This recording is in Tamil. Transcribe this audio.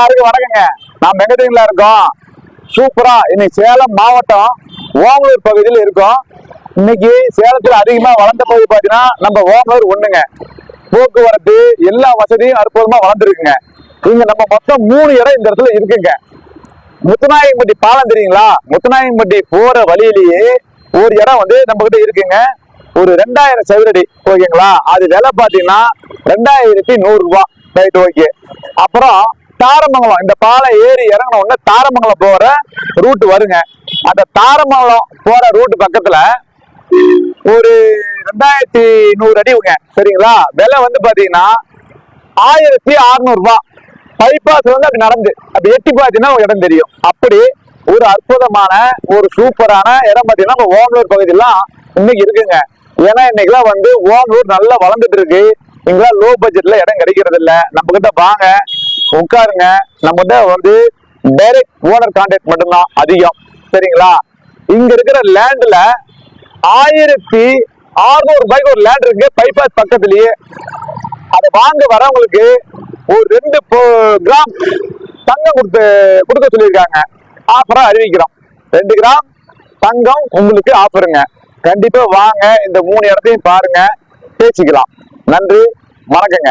எல்லாருக்கும் வணக்கங்க. நான் மெகதீன்ல இருக்கோம். சூப்பரா. இன்னைக்கு சேலம் மாவட்டம் ஓமலூர் பகுதியில் இருக்கோம். இன்னைக்கு சேலத்தில் அதிகமா வளர்ந்த பகுதி பாத்தீங்கன்னா நம்ம ஓமலூர் ஒண்ணுங்க. போக்குவரத்து எல்லா வசதியும் அற்புதமா வளர்ந்துருக்குங்க. இங்க நம்ம மொத்தம் மூணு இடம் இந்த இடத்துல இருக்குங்க. முத்துநாயகம்பட்டி பாலம் தெரியுங்களா? முத்துநாயகம்பட்டி போற வழியிலேயே ஒரு இடம் வந்து நம்ம கிட்ட இருக்குங்க. ஒரு ரெண்டாயிரம் சதுரடி ஓகேங்களா? அது விலை பாத்தீங்கன்னா ரெண்டாயிரத்தி நூறு ரூபாய் ரைட் ஓகே அப்புறம் தாரமங்கலம் இந்த பாலம் ஏறி இறங்கின உடனே தாரமங்கலம் போற ரூட் வருங்க. அந்த தாரமங்கலம் போற ரூட் பக்கத்துல ஒரு ரெண்டாயிரத்தி நூறு அடிவுங்க சரிங்களா? விலை வந்து பாத்தீங்கன்னா ஆயிரத்தி அறுநூறு ரூபாய் பைபாஸ் வந்து அப்படி நடந்து அப்படி எட்டி பார்த்தீங்கன்னா இடம் தெரியும். அப்படி ஒரு அற்புதமான ஒரு சூப்பரான இடம் பார்த்தீங்கன்னா நம்ம ஓமலூர் பகுதியெல்லாம் இன்னைக்கு இருக்குங்க. ஏன்னா இன்னைக்கெல்லாம் வந்து ஓமலூர் நல்லா வளர்ந்துட்டு இருக்கு. இங்கெல்லாம் லோ பட்ஜெட்ல இடம் கிடைக்கிறது இல்லை நம்ம கிட்ட வாங்க. உட்காருங்க. நம்ம வந்து டைரக்ட் ஓனர் கான்டாக்ட் மட்டும்தான் அதிகம். சரிங்களா? இங்க இருக்கிற லேண்ட்ல ஆயிரத்தி அறுநூறு ரூபாய்க்கு ஒரு லேண்ட் இருக்கு. பைபாஸ் பக்கத்துலயே. அதை வாங்க வரவங்களுக்கு ஒரு ரெண்டு போ- கிராம் தங்கம் கொடுத்து கொடுக்க சொல்லியிருக்காங்க. ஆஃபரா அறிவிக்கிறோம். ரெண்டு கிராம் தங்கம் உங்களுக்கு ஆஃபருங்க கண்டிப்பா வாங்க. இந்த மூணு இடத்தையும் பாருங்க. பேசிக்கலாம். நன்றி. வணக்கங்க.